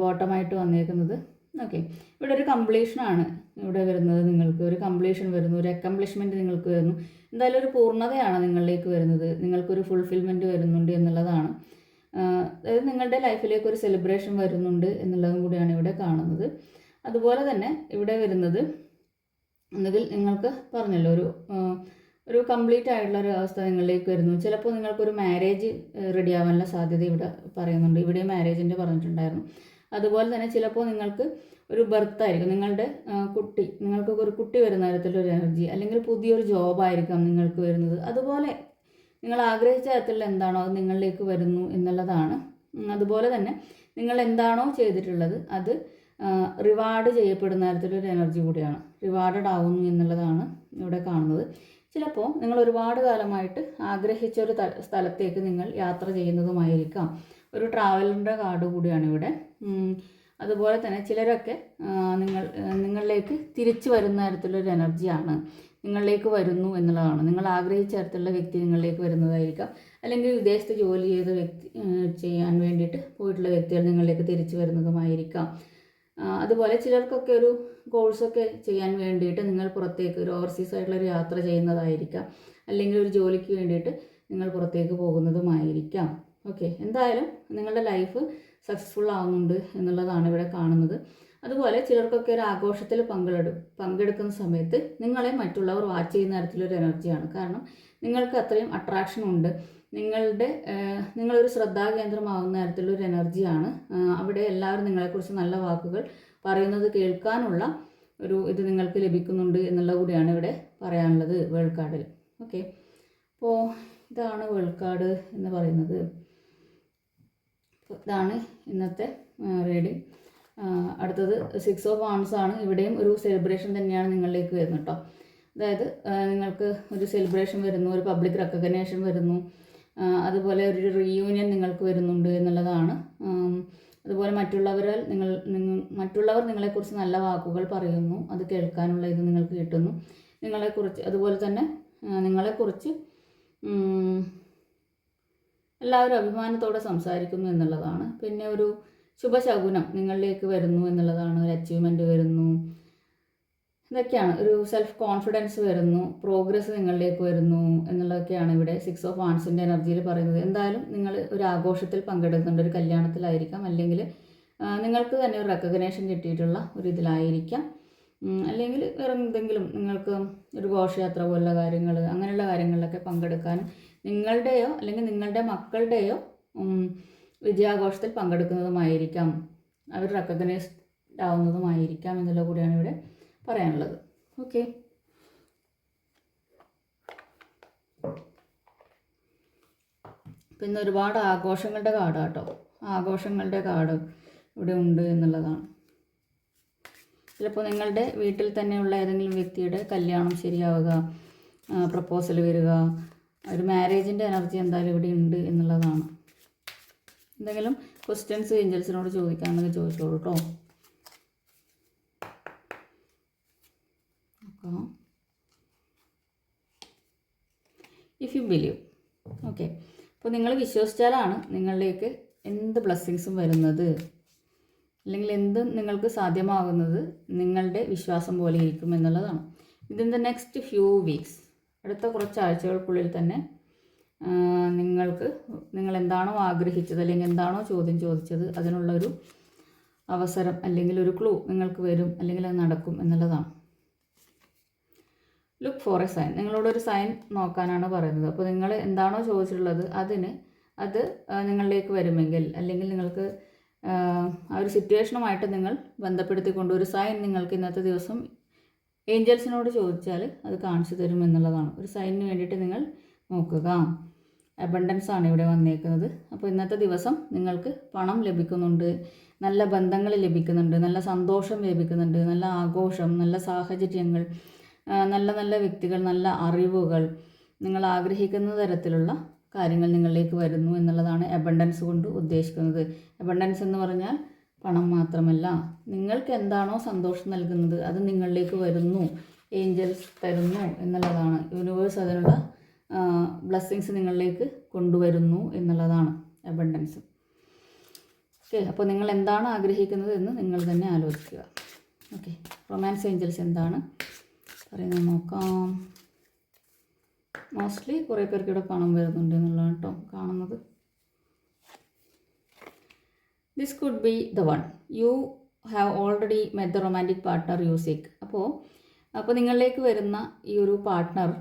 ബോട്ടമായിട്ട് വന്നേക്കുന്നത്. ഓക്കെ ഇവിടെ ഒരു കംപ്ലീഷനാണ് ഇവിടെ വരുന്നത് നിങ്ങൾക്ക്. ഒരു കംപ്ലീഷൻ വരുന്നു ഒരു അക്കംപ്ലിഷ്മെന്റ് നിങ്ങൾക്ക് വരുന്നു. എന്തായാലും ഒരു പൂർണതയാണ് നിങ്ങളിലേക്ക് വരുന്നത്. നിങ്ങൾക്കൊരു ഫുൾഫിൽമെന്റ് വരുന്നുണ്ട് എന്നുള്ളതാണ്. അതായത് നിങ്ങളുടെ ലൈഫിലേക്ക് ഒരു സെലിബ്രേഷൻ വരുന്നുണ്ട് എന്നുള്ളതും കൂടിയാണ് ഇവിടെ കാണുന്നത്. അതുപോലെ തന്നെ ഇവിടെ വരുന്നത് ഒന്നുകിൽ നിങ്ങൾക്ക് പറഞ്ഞല്ലോ ഒരു ഒരു കംപ്ലീറ്റ് ആയിട്ടുള്ള ഒരു അവസ്ഥ നിങ്ങളിലേക്ക് വരുന്നു. ചിലപ്പോൾ നിങ്ങൾക്കൊരു മാരേജ് റെഡി ആവാനുള്ള സാധ്യത ഇവിടെ പറയുന്നുണ്ട്. ഇവിടെ മാരേജിന്റെ പറഞ്ഞിട്ടുണ്ടായിരുന്നു. അതുപോലെ തന്നെ ചിലപ്പോൾ നിങ്ങൾക്ക് ഒരു ബർത്ത് ആയിരിക്കും. നിങ്ങളുടെ കുട്ടി നിങ്ങൾക്ക് ഒരു കുട്ടി വരുന്ന തരത്തിലൊരു എനർജി അല്ലെങ്കിൽ പുതിയൊരു ജോബായിരിക്കാം നിങ്ങൾക്ക് വരുന്നത്. അതുപോലെ നിങ്ങൾ ആഗ്രഹിച്ച തരത്തിലുള്ള എന്താണോ അത് നിങ്ങളിലേക്ക് വരുന്നു എന്നുള്ളതാണ്. അതുപോലെ തന്നെ നിങ്ങൾ എന്താണോ ചെയ്തിട്ടുള്ളത് അത് റിവാർഡ് ചെയ്യപ്പെടുന്ന തരത്തിലൊരു എനർജി കൂടിയാണ്. റിവാർഡഡ് ആവുന്നു എന്നുള്ളതാണ് ഇവിടെ കാണുന്നത്. ചിലപ്പോൾ നിങ്ങൾ ഒരുപാട് കാലമായിട്ട് ആഗ്രഹിച്ച ഒരു സ്ഥലത്തേക്ക് നിങ്ങൾ യാത്ര ചെയ്യുന്നതുമായിരിക്കാം. ഒരു ട്രാവലറിന്റെ കാർഡ് കൂടിയാണ് ഇവിടെ. അതുപോലെ തന്നെ ചിലരൊക്കെ നിങ്ങൾ നിങ്ങളിലേക്ക് തിരിച്ചു വരുന്ന തരത്തിലൊരു എനർജിയാണ് നിങ്ങളിലേക്ക് വരുന്നു എന്നുള്ളതാണ്. നിങ്ങൾ ആഗ്രഹിച്ച തരത്തിലുള്ള വ്യക്തി നിങ്ങളിലേക്ക് വരുന്നതായിരിക്കാം. അല്ലെങ്കിൽ വിദേശത്ത് ജോലി ചെയ്ത വ്യക്തി ചെയ്യാൻ വേണ്ടിയിട്ട് പോയിട്ടുള്ള വ്യക്തികൾ നിങ്ങളിലേക്ക് തിരിച്ചു വരുന്നതുമായിരിക്കാം. അതുപോലെ ചിലർക്കൊക്കെ ഒരു കോഴ്സൊക്കെ ചെയ്യാൻ വേണ്ടിയിട്ട് നിങ്ങൾ പുറത്തേക്ക് ഒരു ഓവർസീസ് ആയിട്ടുള്ള ഒരു യാത്ര ചെയ്യുന്നതായിരിക്കാം. അല്ലെങ്കിൽ ഒരു ജോലിക്ക് വേണ്ടിയിട്ട് നിങ്ങൾ പുറത്തേക്ക് പോകുന്നതുമായിരിക്കാം. ഓക്കെ. എന്തായാലും നിങ്ങളുടെ ലൈഫ് സക്സസ്ഫുൾ ആവുന്നുണ്ട് എന്നുള്ളതാണ് ഇവിടെ കാണുന്നത്. അതുപോലെ ചിലർക്കൊക്കെ ഒരു ആഘോഷത്തിൽ പങ്കെടു. പങ്കെടുക്കുന്ന സമയത്ത് നിങ്ങളെ മറ്റുള്ളവർ വാച്ച് ചെയ്യുന്ന തരത്തിലൊരു എനർജിയാണ് കാരണം നിങ്ങൾക്ക് അത്രയും അട്രാക്ഷൻ ഉണ്ട്. നിങ്ങളുടെ നിങ്ങളൊരു ശ്രദ്ധാകേന്ദ്രമാവുന്ന തരത്തിലൊരു എനർജിയാണ് അവിടെ എല്ലാവരും നിങ്ങളെക്കുറിച്ച് നല്ല വാക്കുകൾ പറയുന്നത് കേൾക്കാനുള്ള ഒരു ഇത് നിങ്ങൾക്ക് ലഭിക്കുന്നുണ്ട് എന്നുള്ള കൂടിയാണ് ഇവിടെ പറയാനുള്ളത് വേൾക്കാടിൽ. ഓക്കെ. അപ്പോൾ ഇതാണ് വേൾക്കാട് എന്ന് പറയുന്നത്. ഇതാണ് ഇന്നത്തെ റീഡിങ് അടുത്തത് സിക്സ് ഓഫ് ആൺസ് ആണ്. ഇവിടെയും ഒരു സെലിബ്രേഷൻ തന്നെയാണ് നിങ്ങളിലേക്ക് വരുന്നത് കേട്ടോ അതായത് നിങ്ങൾക്ക് ഒരു സെലിബ്രേഷൻ വരുന്നു ഒരു പബ്ലിക് റെക്കഗ്നേഷൻ വരുന്നു. അതുപോലെ ഒരു റീയൂണിയൻ നിങ്ങൾക്ക് വരുന്നുണ്ട് എന്നുള്ളതാണ്. അതുപോലെ മറ്റുള്ളവരാൽ നിങ്ങൾ നിങ്ങൾ മറ്റുള്ളവർ നിങ്ങളെക്കുറിച്ച് നല്ല വാക്കുകൾ പറയുന്നു. അത് കേൾക്കാനുള്ള ഇത് നിങ്ങൾക്ക് കിട്ടുന്നു. നിങ്ങളെക്കുറിച്ച് അതുപോലെ തന്നെ നിങ്ങളെക്കുറിച്ച് എല്ലാവരും അഭിമാനത്തോടെ സംസാരിക്കുന്നു എന്നുള്ളതാണ്. പിന്നെ ഒരു ശുഭശകുനം നിങ്ങളിലേക്ക് വരുന്നു എന്നുള്ളതാണ് ഒരു അച്ചീവ്മെന്റ് വരുന്നു. ഇതൊക്കെയാണ്. ഒരു സെൽഫ് കോൺഫിഡൻസ് വരുന്നു. പ്രോഗ്രസ് നിങ്ങളിലേക്ക് വരുന്നു എന്നുള്ളതൊക്കെയാണ് ഇവിടെ സിക്സ് ഓഫ് ആൺസിന്റെ എനർജിയിൽ പറയുന്നത്. എന്തായാലും നിങ്ങൾ ഒരു ആഘോഷത്തിൽ പങ്കെടുക്കുന്നുണ്ട്. ഒരു കല്യാണത്തിലായിരിക്കാം. അല്ലെങ്കിൽ നിങ്ങൾക്ക് തന്നെ ഒരു റെക്കഗ്നേഷൻ കിട്ടിയിട്ടുള്ള ഒരു ഇതിലായിരിക്കാം. അല്ലെങ്കിൽ വേറെ എന്തെങ്കിലും നിങ്ങൾക്ക് ഒരു ഘോഷയാത്ര പോലുള്ള കാര്യങ്ങൾ അങ്ങനെയുള്ള കാര്യങ്ങളിലൊക്കെ പങ്കെടുക്കാനും നിങ്ങളുടെയോ അല്ലെങ്കിൽ നിങ്ങളുടെ മക്കളുടെയോ വിജയാഘോഷത്തിൽ പങ്കെടുക്കുന്നതുമായിരിക്കാം. അവർ റെക്കഗ്നൈസ്ഡ് ആവുന്നതുമായിരിക്കാം എന്നുള്ള കൂടിയാണ് ഇവിടെ പറയാനുള്ളത്. ഓക്കെ പിന്നെ ഒരുപാട് ആഘോഷങ്ങളുടെ കാർഡ് കേട്ടോ ആഘോഷങ്ങളുടെ കാട് ഇവിടെ ഉണ്ട് എന്നുള്ളതാണ്. ചിലപ്പോൾ നിങ്ങളുടെ വീട്ടിൽ തന്നെയുള്ള ഏതെങ്കിലും വ്യക്തിയുടെ കല്യാണം ശരിയാവുക പ്രപ്പോസൽ വരിക ഒരു മാരേജിന്റെ എനർജി എന്തായാലും ഇവിടെ ഉണ്ട് എന്നുള്ളതാണ്. എന്തെങ്കിലും ക്വസ്റ്റ്യൻസ് ഏഞ്ചൽസിനോട് ചോദിക്കാമെന്നൊക്കെ ചോദിച്ചോളൂ കേട്ടോ അപ്പോൾ ഇഫ് യു ബിലീവ് ഓക്കെ അപ്പോൾ നിങ്ങൾ വിശ്വസിച്ചാലാണ് നിങ്ങളിലേക്ക് എന്ത് ബ്ലെസ്സിങ്സും വരുന്നത്. അല്ലെങ്കിൽ എന്തും നിങ്ങൾക്ക് സാധ്യമാകുന്നത് നിങ്ങളുടെ വിശ്വാസം പോലെ ഇരിക്കും എന്നുള്ളതാണ്. ഇതിൻ ദ നെക്സ്റ്റ് ഫ്യൂ വീക്സ് അടുത്ത കുറച്ച് ആഴ്ചകൾക്കുള്ളിൽ തന്നെ നിങ്ങൾക്ക് നിങ്ങൾ എന്താണോ ആഗ്രഹിച്ചത് അല്ലെങ്കിൽ എന്താണോ ചോദ്യം ചോദിച്ചത് അതിനുള്ളൊരു അവസരം അല്ലെങ്കിൽ ഒരു ക്ലൂ നിങ്ങൾക്ക് വരും അല്ലെങ്കിൽ അത് നടക്കും എന്നുള്ളതാണ്. ലുക്ക് ഫോർ എ സൈൻ നിങ്ങളോടൊരു സൈൻ നോക്കാനാണ് പറയുന്നത്. അപ്പോൾ നിങ്ങൾ എന്താണോ ചോദിച്ചിട്ടുള്ളത് അതിന് അത് നിങ്ങളിലേക്ക് വരുമെങ്കിൽ അല്ലെങ്കിൽ നിങ്ങൾക്ക് ആ ഒരു സിറ്റുവേഷനുമായിട്ട് നിങ്ങൾ ബന്ധപ്പെടുത്തിക്കൊണ്ട് ഒരു സൈൻ നിങ്ങൾക്ക് ഇന്നത്തെ ദിവസം ഏഞ്ചൽസിനോട് ചോദിച്ചാൽ അത് കാണിച്ചു തരും എന്നുള്ളതാണ്. ഒരു സൈനിന് വേണ്ടിയിട്ട് നിങ്ങൾ നോക്കുക. അബണ്ടൻസ് ആണ് ഇവിടെ വന്നേക്കുന്നത്. അപ്പോൾ ഇന്നത്തെ ദിവസം നിങ്ങൾക്ക് പണം ലഭിക്കുന്നുണ്ട് നല്ല ബന്ധങ്ങൾ ലഭിക്കുന്നുണ്ട് നല്ല സന്തോഷം ലഭിക്കുന്നുണ്ട് നല്ല ആഘോഷം നല്ല സാഹചര്യങ്ങൾ നല്ല നല്ല വ്യക്തികൾ നല്ല അറിവുകൾ നിങ്ങൾ ആഗ്രഹിക്കുന്ന തരത്തിലുള്ള കാര്യങ്ങൾ നിങ്ങളിലേക്ക് വരുന്നു എന്നുള്ളതാണ് അബണ്ടൻസ് കൊണ്ട് ഉദ്ദേശിക്കുന്നത്. അബണ്ടൻസ് എന്ന് പറഞ്ഞാൽ പണം മാത്രമല്ല നിങ്ങൾക്ക് എന്താണോ സന്തോഷം നൽകുന്നത് അത് നിങ്ങളിലേക്ക് വരുന്നു ഏഞ്ചൽസ് തരുന്നു എന്നുള്ളതാണ്. യൂണിവേഴ്സ് അതിനുള്ള ബ്ലെസ്സിങ്സ് നിങ്ങളിലേക്ക് കൊണ്ടുവരുന്നു എന്നുള്ളതാണ് അബണ്ടൻസ് ഓക്കെ അപ്പോൾ നിങ്ങൾ എന്താണ് ആഗ്രഹിക്കുന്നത് എന്ന് നിങ്ങൾ തന്നെ ആലോചിക്കുക. ഓക്കെ റൊമാൻസ് ഏഞ്ചൽസ് എന്താണ്? പറയുന്നത് നോക്കാം. മോസ്റ്റ്ലി കുറേ പേർക്ക് ഇവിടെ പണം വരുന്നുണ്ട് എന്നുള്ളതാണ് കേട്ടോ കാണുന്നത്. This could be the one you have already met the romantic partner you seek അപ്പോൾ അപ്പോൾ നിങ്ങളിലേക്ക് വരുന്ന ഈ ഒരു പാർട്ട്ണർ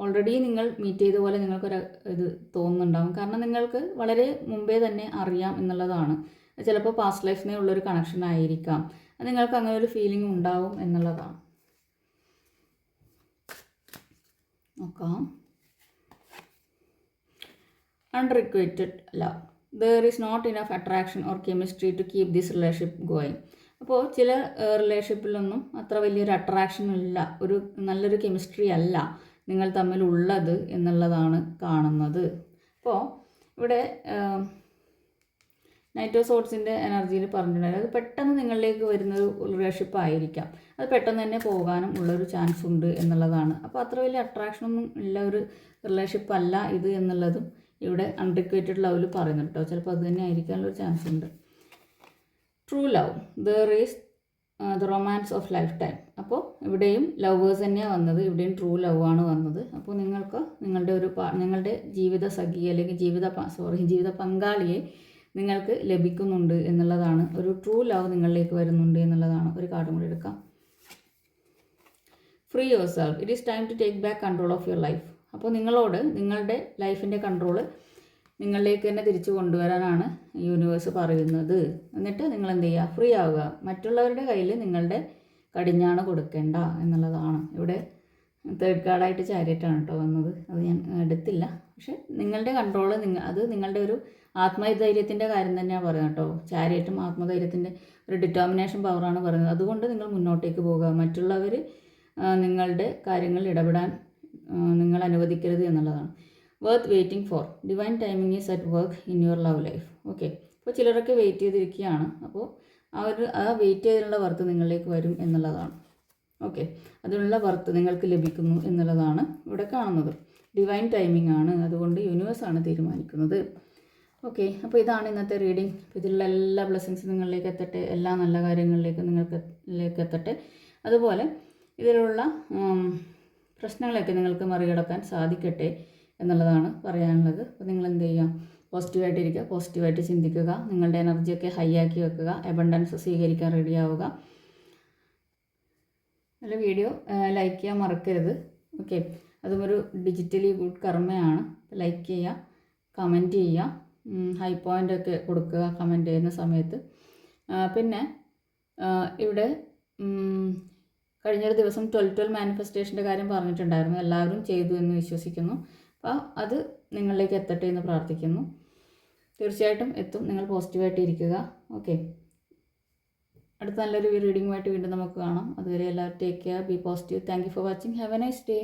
ഓൾറെഡി നിങ്ങൾ മീറ്റ് ചെയ്ത പോലെ നിങ്ങൾക്കൊരു ഇത് തോന്നുന്നുണ്ടാവും. കാരണം നിങ്ങൾക്ക് വളരെ മുമ്പേ തന്നെ അറിയാം എന്നുള്ളതാണ്. ചിലപ്പോൾ പാസ്റ്റ് ലൈഫിനെ ഉള്ളൊരു കണക്ഷൻ ആയിരിക്കാം. അത് നിങ്ങൾക്ക് അങ്ങനെ ഒരു ഫീലിംഗ് ഉണ്ടാവും എന്നുള്ളതാണ്. നോക്കാം. Unrequited love there is not enough attraction or chemistry to keep this relationship going അപ്പോൾ ചില റിലേഷൻഷിപ്പിലൊന്നും അത്ര വലിയൊരു അട്രാക്ഷൻ ഇല്ല. ഒരു നല്ലൊരു കെമിസ്ട്രി അല്ല. നിങ്ങൾ തമ്മിൽ തമ്മിലുള്ളത് എന്നുള്ളതാണ് കാണുന്നത്. അപ്പോൾ ഇവിടെ നൈറ്റോ സോട്ട്സിന്റെ എനർജിയിൽ പറഞ്ഞിട്ടുണ്ട്. അത് പെട്ടെന്ന് നിങ്ങളിലേക്ക് വരുന്ന ഒരു റിലേഷൻഷിപ്പ് ആയിരിക്കാം. അത് പെട്ടെന്ന് തന്നെ പോകാനും ഉള്ളൊരു ചാൻസ് ഉണ്ട് എന്നുള്ളതാണ്. അപ്പോൾ അത്ര വലിയ അട്രാക്ഷനൊന്നും ഉള്ള ഒരു റിലേഷൻഷിപ്പ് അല്ല ഇത് എന്നുള്ളതും ഇവിടെ അൺറിക്വേറ്റഡ് ലവിൽ പറയുന്നുണ്ട് കേട്ടോ. ചിലപ്പോൾ അത് തന്നെ ആയിരിക്കാനുള്ളൊരു ചാൻസ് ഉണ്ട്. True love there is the romance of lifetime അപ്പോൾ ഇവിടെയും ലവേഴ്സ് തന്നെയാണ് വന്നത്. ഇവിടെയും ട്രൂ ലവ് ആണ് വന്നത്. അപ്പോൾ നിങ്ങൾക്ക് നിങ്ങളുടെ ഒരു നിങ്ങളുടെ ജീവിത സഖി അല്ലെങ്കിൽ ജീവിത സോറി ജീവിത പങ്കാളിയെ നിങ്ങൾക്ക് ലഭിക്കുന്നുണ്ട് എന്നുള്ളതാണ്. ഒരു ട്രൂ ലവ് നിങ്ങളിലേക്ക് വരുന്നുണ്ട് എന്നുള്ളതാണ്. ഒരു കാർഡും കൂടി എടുക്കാം. Free yourself it is time to take back control of your life അപ്പോൾ നിങ്ങളോട് നിങ്ങളുടെ ലൈഫിന്റെ കൺട്രോൾ നിങ്ങളിലേക്ക് തന്നെ തിരിച്ചു കൊണ്ടുവരാനാണ് യൂണിവേഴ്സ് പറയുന്നത്. എന്നിട്ട് നിങ്ങൾ എന്ത് ചെയ്യുക? ഫ്രീ ആവുക. മറ്റുള്ളവരുടെ കയ്യിൽ നിങ്ങളുടെ കടിഞ്ഞാണ് കൊടുക്കേണ്ട എന്നുള്ളതാണ്. ഇവിടെ തേർഡ് കാർഡായിട്ട് ചാരിയറ്റാണ് കേട്ടോ വന്നത്. അത് ഞാൻ എടുത്തില്ല. പക്ഷെ നിങ്ങളുടെ കൺട്രോൾ നിങ്ങൾ അത് നിങ്ങളുടെ ഒരു ആത്മധൈര്യത്തിന്റെ കാര്യം തന്നെയാണ് പറയുന്നത് കേട്ടോ ചാരിയറ്റും ആത്മധൈര്യത്തിന്റെ ഒരു ഡിറ്റർമിനേഷൻ പവറാണ് പറയുന്നത്. അതുകൊണ്ട് നിങ്ങൾ മുന്നോട്ടേക്ക് പോകുക മറ്റുള്ളവർ നിങ്ങളുടെ കാര്യങ്ങളിൽ ഇടപെടാൻ നിങ്ങൾ അനുവദിക്കരുത് എന്നുള്ളതാണ്. Worth waiting for divine timing is at work in your love life okay അപ്പോൾ ചിലരൊക്കെ വെയിറ്റ് ചെയ്തിരിക്കുകയാണ്. അപ്പോൾ ആ ഒരു ആ വെയിറ്റ് ചെയ്തിട്ടുള്ള വർത്ത് നിങ്ങളിലേക്ക് വരും എന്നുള്ളതാണ്. ഓക്കെ അതിനുള്ള വർത്ത് നിങ്ങൾക്ക് ലഭിക്കുന്നു എന്നുള്ളതാണ് ഇവിടെ കാണുന്നത്. ഡിവൈൻ ടൈമിംഗ് ആണ്. അതുകൊണ്ട് യൂണിവേഴ്സ് ആണ് തീരുമാനിക്കുന്നത്. ഓക്കെ അപ്പോൾ ഇതാണ് ഇന്നത്തെ റീഡിംഗ് ഇതിലുള്ള എല്ലാ ബ്ലെസ്സിങ്സും നിങ്ങളിലേക്ക് എത്തട്ടെ. എല്ലാ നല്ല കാര്യങ്ങളിലേക്കും നിങ്ങൾക്ക് എത്തട്ടെ. അതുപോലെ ഇതിലുള്ള പ്രശ്നങ്ങളൊക്കെ നിങ്ങൾക്ക് മറികടക്കാൻ സാധിക്കട്ടെ എന്നുള്ളതാണ് പറയാനുള്ളത്. അപ്പോൾ നിങ്ങൾ എന്ത് ചെയ്യുക പോസിറ്റീവായിട്ടിരിക്കുക പോസിറ്റീവായിട്ട് ചിന്തിക്കുക നിങ്ങളുടെ എനർജിയൊക്കെ ഹൈ ആക്കി വെക്കുക എബണ്ടൻസ് സ്വീകരിക്കാൻ റെഡി ആവുക. നല്ല വീഡിയോ ലൈക്ക് ചെയ്യാൻ മറക്കരുത്. ഓക്കെ അതും ഒരു ഡിജിറ്റലി ഗുഡ് കർമ്മയാണ്. ലൈക്ക് ചെയ്യുക കമന്റ് ചെയ്യുക ഹൈ പോയിന്റ് ഒക്കെ കൊടുക്കുക കമന്റ് ചെയ്യുന്ന സമയത്ത്. പിന്നെ ഇവിടെ കഴിഞ്ഞൊരു ദിവസം ട്വൽവ് ട്വൽവ് മാനിഫെസ്റ്റേഷന്റെ കാര്യം പറഞ്ഞിട്ടുണ്ടായിരുന്നു. എല്ലാവരും ചെയ്തു എന്ന് വിശ്വസിക്കുന്നു. അപ്പോൾ അത് നിങ്ങളിലേക്ക് എത്തട്ടെ എന്ന് പ്രാർത്ഥിക്കുന്നു. തീർച്ചയായിട്ടും എത്തും. നിങ്ങൾ പോസിറ്റീവായിട്ട് ഇരിക്കുക. ഓക്കെ അടുത്ത നല്ലൊരു റീഡിങ്ങുമായിട്ട് വീണ്ടും നമുക്ക് കാണാം. അതുവരെ എല്ലാവരും take care be positive thank you for watching have a nice day